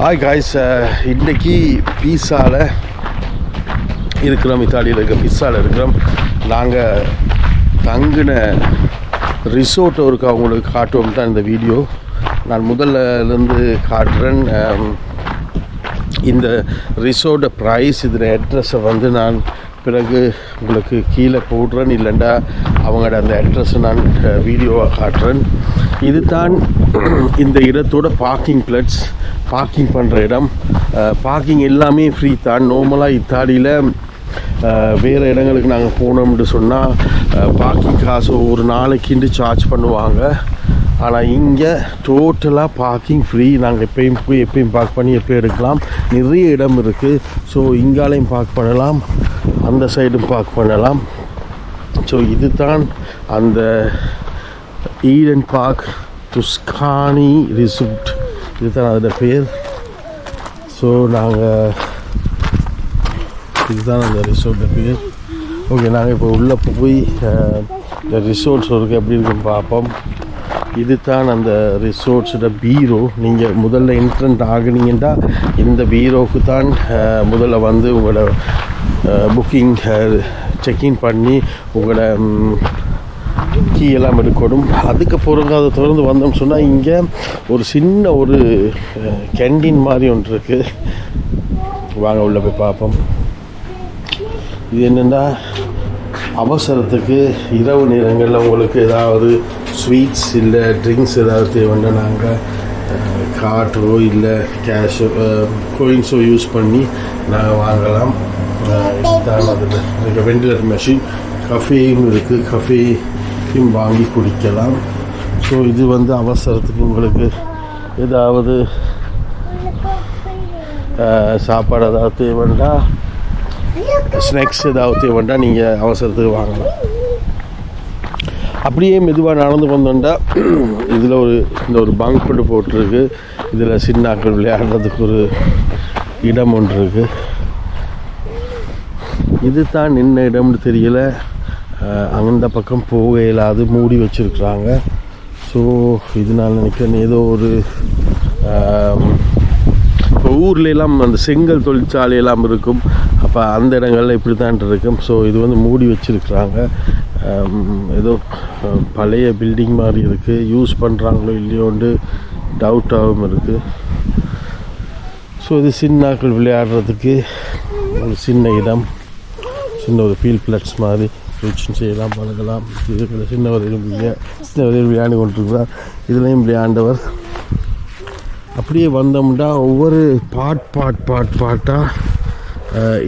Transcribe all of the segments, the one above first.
Hi guys uh, இன்றைக்கி பீஸாவில் இருக்கிறோம் இத்தாலியில் இருக்க பீஸாவில் இருக்கிறோம். நாங்கள் தங்கின ரிசோர்ட் ஒருக்கு அவங்களுக்கு காட்டுவோம் தான் இந்த வீடியோ. நான் முதல்ல இருந்து காட்டுறேன் um, இந்த ரிசோர்ட் ப்ரைஸ் இதில் அட்ரஸை வந்து நான் பிறகு உங்களுக்கு கீழே போடுறேன். இல்லைண்டா அவங்களோட அந்த அட்ரஸை நான் uh, வீடியோவாக காட்டுறேன். இதுதான் இந்த இடத்தோட பார்க்கிங் பிளட்ஸ் பார்க்கிங் பண்ணுற இடம். பார்க்கிங் எல்லாமே ஃப்ரீ தான். நார்மலாக இத்தாலியில் வேறு இடங்களுக்கு நாங்கள் போனோம்னு சொன்னால் பார்க்கிங் காசு ஒரு நாளைக்குண்டு சார்ஜ் பண்ணுவாங்க. ஆனால் இங்கே டோட்டலாக பார்க்கிங் ஃப்ரீ நாங்கள் எப்பயும் போய் எப்பயும் பார்க் பண்ணி எப்போயும் எடுக்கலாம். நிறைய இடம் இருக்குது ஸோ இங்காலையும் பார்க் பண்ணலாம். அந்த சைடும் பார்க் பண்ணலாம். ஸோ இதுதான் அந்த ஈடன் பார்க் துஸ்கானி ரிசூட் இதுதான் அதோட பேர். ஸோ நாங்கள் இதுதான் அந்த ரிசோர்ட்டோட பேர். ஓகே நாங்கள் இப்போ உள்ளே போய் இந்த ரிசோர்ட்ஸ் இருக்குது எப்படி இருக்குன்னு பார்ப்போம் இது தான் அந்த ரிசோர்ட்ஸோட பீரோ. நீங்கள் முதல்ல என்ட்ரன்ட் ஆகினீங்கன்னா இந்த பீரோவுக்கு தான் முதல்ல வந்து உங்களோட புக்கிங் செக்இன் பண்ணி உங்களோட கீ எல்லாம் எடுக்கணும். அதுக்கு பிறகு அதை தொடர்ந்து வந்தோம்னு சொன்னால் இங்கே ஒரு சின்ன ஒரு கேண்டீன் மாதிரி ஒன்று இருக்குது வாங்க உள்ளே போய் பார்ப்போம். இது என்னென்னா அவசரத்துக்கு இரவு நேரங்களில் உங்களுக்கு ஏதாவது ஸ்வீட்ஸ் இல்லை ட்ரிங்க்ஸ் ஏதாவது தேவைன்னா நாங்கள் கார்டோ இல்லை கேஷோ கோயின்ஸோ யூஸ் பண்ணி நாங்கள் வாங்கலாம். இதுதான் அதில் வெண்டிலேட்டர் மெஷின் கஃபேயும் இருக்குது கஃபே கஃபேயும் வாங்கி குடிக்கலாம். ஸோ இது வந்து அவசரத்துக்கு உங்களுக்கு ஏதாவது சாப்பாடு ஏதாவது தேவைண்டா ஸ்நாக்ஸ் ஏதாவது தேவைண்டா நீங்கள் அவசரத்துக்கு வாங்கலாம். அப்படியே மெதுவாக நடந்து வந்தோண்டா இதில் ஒரு இந்த ஒரு பங்க் போட்டு போட்டிருக்கு. இதில் சின்னாக்கள் விளையாடுறதுக்கு ஒரு இடம் ஒன்று இருக்குது இது தான் என்ன இடம்னு தெரியல. அந்த பக்கம் போக அது மூடி வச்சுருக்குறாங்க. ஸோ இது நான் நினைக்கிறேன் ஏதோ ஒரு இப்போ ஊர்லெலாம் அந்த செங்கல் தொழிற்சாலையெல்லாம் இருக்கும். அப்போ அந்த இடங்கள்ல இப்படி தான் இருக்கும். ஸோ இது வந்து மூடி வச்சுருக்குறாங்க. ஏதோ பழைய பில்டிங் மாதிரி இருக்குது யூஸ் பண்ணுறாங்களோ இல்லையோண்டு டவுட்டாகவும் இருக்குது ஸோ இது சின்னாக்கள் விளையாடுறதுக்கு ஒரு சின்ன இடம். சின்ன ஒரு ஃபீல் பிளட்ஸ் மாதிரி. ஃப்ரிட்ஜ் செய்யலாம் பழகலாம். இதுக்குள்ள சின்ன வரையிலும் சின்ன வரையில் விளையாண்டு கொண்டிருக்கிறார். இதுலேயும் விளையாண்டவர். அப்படியே வந்தோம்னா ஒவ்வொரு பாட் பாட் பாட் பாட்டாக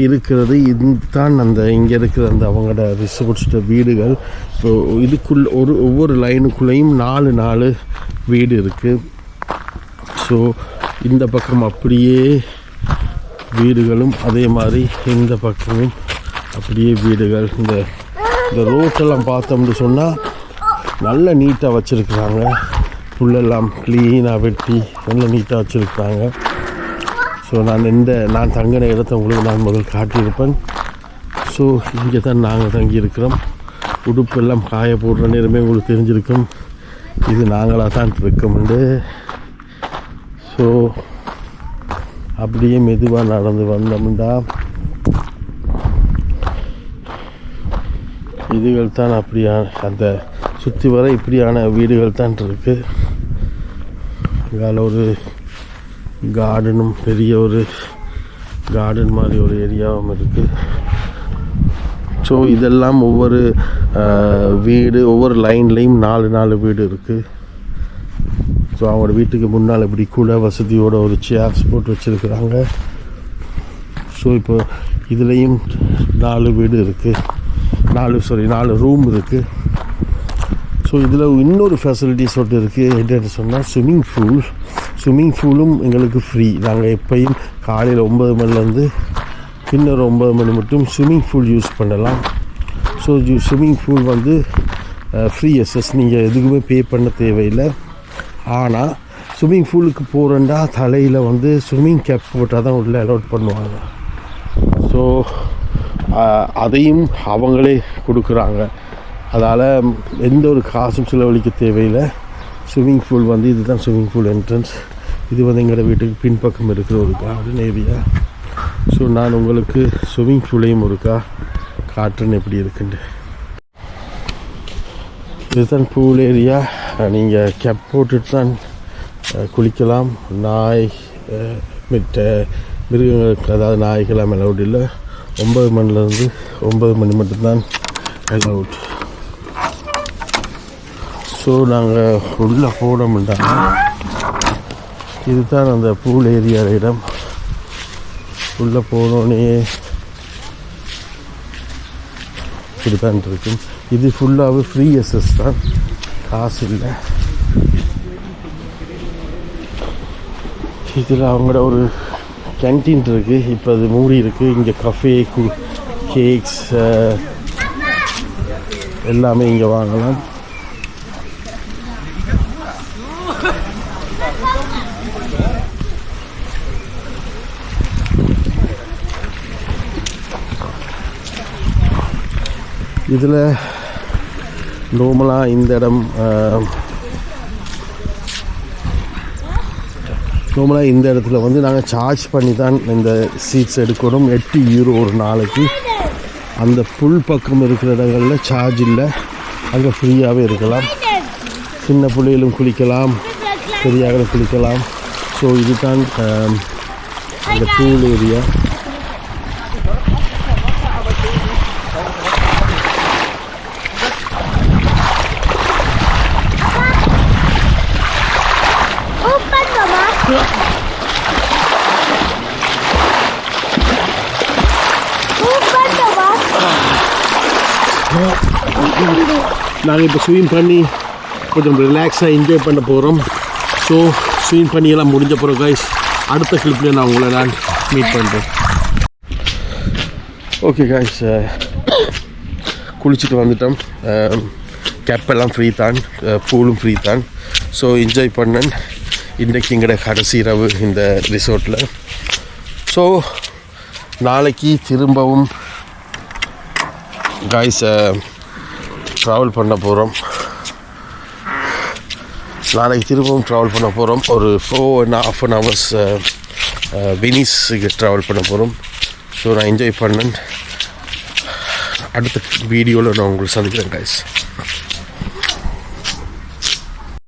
இருக்கிறது. இதுதான் அந்த இங்கே இருக்கிற அந்த அவங்களோட ரிசோர்ட்ஸ்ட வீடுகள். இப்போ இதுக்குள்ள ஒரு ஒவ்வொரு லைனுக்குள்ளேயும் நாலு நாலு வீடு இருக்குது ஸோ இந்த பக்கம் அப்படியே வீடுகளும் அதே மாதிரி இந்த பக்கமும் அப்படியே வீடுகள். இந்த இந்த ரோட்டெல்லாம் பார்த்தோம்னு சொன்னால் நல்ல நீட்டாக வச்சுருக்குறாங்க. புல்லெல்லாம் க்ளீனாக வெட்டி நல்ல நீட்டாக வச்சுருக்குறாங்க. ஸோ நான் இந்த நான் தங்கின இடத்த உங்களுக்கு நான் முதல் காட்டியிருப்பேன். ஸோ இங்கே தான் நாங்கள் தங்கியிருக்கிறோம். உடுப்பெல்லாம் காய போடுற நேரமே உங்களுக்கு தெரிஞ்சிருக்கும். இது நாங்களாக தான் இருக்கோம்ண்டு ஸோ அப்படியே மெதுவாக நடந்து வந்தோம்டா. இதுகள் தான் அப்படியான அந்த சுற்றி வர இப்படியான வீடுகள் தான் இருக்குது இதால் ஒரு கார்டனும் பெரிய ஒரு கார்டன் மாதிரி ஒரு ஏரியாவும் இருக்குது ஸோ இதெல்லாம் ஒவ்வொரு வீடு ஒவ்வொரு லைன்லேயும் நாலு நாலு வீடு இருக்குது ஸோ அவங்களோட வீட்டுக்கு முன்னால் இப்படி கூட வசதியோட ஒரு சேர்ஸ் போட்டு வச்சுருக்குறாங்க. ஸோ இப்போ இதுலேயும் நாலு வீடு இருக்குது நாலு சாரி நாலு ரூம் இருக்குது ஸோ இதில் இன்னொரு ஃபெசிலிட்டிஸ் ஒன்று இருக்குது என்னென்னு சொன்னால் ஸ்விம்மிங் பூல் ஸ்விம்மிங் பூலும் எங்களுக்கு ஃப்ரீ நாங்கள் எப்பயும் காலையில் ஒம்பது மணிலேருந்து பின்னர் ஒம்பது மணி மட்டும் ஸ்விம்மிங் பூல் யூஸ் பண்ணலாம். ஸோ ஸ்விம்மிங் பூல் வந்து ஃப்ரீ எஸ்எஸ் நீங்கள் எதுக்குமே பே பண்ண தேவையில்லை. ஆனால் ஸ்விம்மிங் பூலுக்கு போகிறேன்டா தலையில் வந்து ஸ்விம்மிங் கேப் போட்டால் தான் உள்ளே அலோட் பண்ணுவாங்க. ஸோ அதையும் அவங்களே கொடுக்குறாங்க. அதால் எந்த ஒரு காசும் செலவழிக்க தேவையில்லை. ஸ்விம்மிங் பூல் வந்து இதுதான் ஸ்விம்மிங் பூல் என்ட்ரன்ஸ் இது வந்து எங்களோட வீட்டுக்கு பின்பக்கம் இருக்கிற ஒரு கார்டன் ஏரியா ஸோ நான் உங்களுக்கு ஸ்விம்மிங் பூலையும் இருக்கா காட்டுறேன் எப்படி இருக்குண்டு இதுதான் பூல் ஏரியா நீங்கள் கேப் போட்டுட்டு தான் குளிக்கலாம். நாய் மிட்ட மிருகங்களுக்கு அதாவது நாய்க்கெல்லாம் அலவுட் இல்லை. ஒன்பது மணிலேருந்து ஒன்பது மணி மட்டும்தான் அலவுட் ஸோ நாங்கள் உள்ளே போனோம்னா இதுதான் அந்த பூல் ஏரியா இடம். உள்ளே போனோடனே இப்படிதான் இருக்கும். இது ஃபுல்லாகவே ஃப்ரீ எஸ்எஸ் தான். காசு இல்லை. இதில் அவங்களோட ஒரு கேன்டீன் இருக்குது இப்போ அது மூடி இருக்குது இங்கே கஃபே கு கேக்ஸ் எல்லாமே இங்கே வாங்கலாம். இதில் நார்மலாக இந்த இடம் நார்மலாக இந்த இடத்துல வந்து நாங்கள் சார்ஜ் பண்ணி தான் இந்த சீட்ஸ் எடுக்கணும். எட்டு யூரோ ஒரு நாளைக்கு. அந்த புல் பக்கம் இருக்கிற இடங்களில் சார்ஜ் இல்லை. அங்கே ஃப்ரீயாகவே இருக்கலாம். சின்ன பிள்ளைகளும் குளிக்கலாம். பெரியார்களும் குளிக்கலாம். ஸோ இதுதான் அந்த இந்த பூல் ஏரியா நாங்கள் இப்போ ஸ்விம் பண்ணி கொஞ்சம் ரிலாக்ஸாக என்ஜாய் பண்ண போகிறோம் ஸோ ஸ்விம் பண்ணியெல்லாம் முடிஞ்ச பிறகு கைஸ் அடுத்த கிளிப்பில் நான் உங்களை நான் மீட் பண்ணுறேன் ஓகே கைஸ் uh, குளிச்சுட்டு வந்துட்டோம். Um, கேப்பெல்லாம் ஃப்ரீ தான் uh, பூலும் ஃப்ரீ தான். ஸோ என்ஜாய் பண்ணேன். இன்றைக்கு எங்களோட கடைசி இரவு இந்த ரிசோர்ட்டில் ஸோ நாளைக்கு திரும்பவும் காய்ஸை ட்ராவல் பண்ண போகிறோம் நாளைக்கு திரும்பவும் ட்ராவல் பண்ண போகிறோம் ஒரு four and half an hours வெனிஸுக்கு travel பண்ண போகிறோம் ஸோ நான் என்ஜாய் பண்ணேன் அடுத்த வீடியோவில் நான் உங்களுக்கு சந்திக்கிறேன் காய்ஸ்